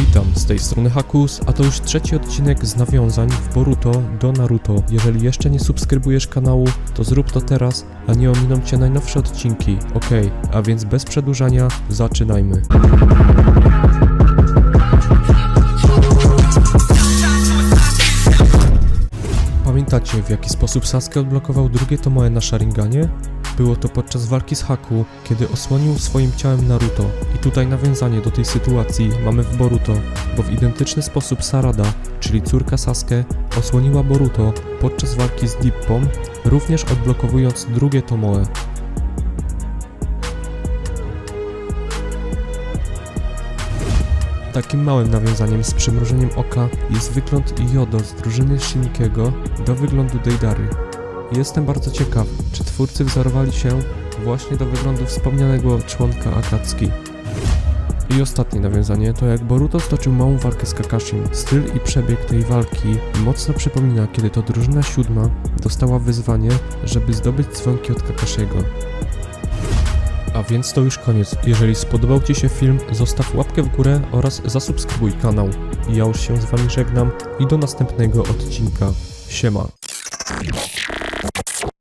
Witam, z tej strony Hakus, a to już trzeci odcinek z nawiązań w Boruto do Naruto. Jeżeli jeszcze nie subskrybujesz kanału, to zrób to teraz, a nie ominą cię najnowsze odcinki. Okej, a więc bez przedłużania, zaczynajmy. Pamiętacie w jaki sposób Sasuke odblokował drugie Tomoe na Sharinganie? Było to podczas walki z Haku, kiedy osłonił swoim ciałem Naruto. I tutaj nawiązanie do tej sytuacji mamy w Boruto, bo w identyczny sposób Sarada, czyli córka Sasuke, osłoniła Boruto podczas walki z Dippą, również odblokowując drugie Tomoe. Takim małym nawiązaniem z przymrużeniem oka jest wygląd Jodo z drużyny Shinikiego do wyglądu Deidary. Jestem bardzo ciekaw, czy twórcy wzorowali się właśnie do wyglądu wspomnianego członka Akatsuki. I ostatnie nawiązanie to jak Boruto stoczył małą walkę z Kakashim. Styl i przebieg tej walki mocno przypomina, kiedy to drużyna siódma dostała wyzwanie, żeby zdobyć dzwonki od Kakashiego. A więc to już koniec. Jeżeli spodobał Ci się film, zostaw łapkę w górę oraz zasubskrybuj kanał. Ja już się z Wami żegnam i do następnego odcinka. Siema.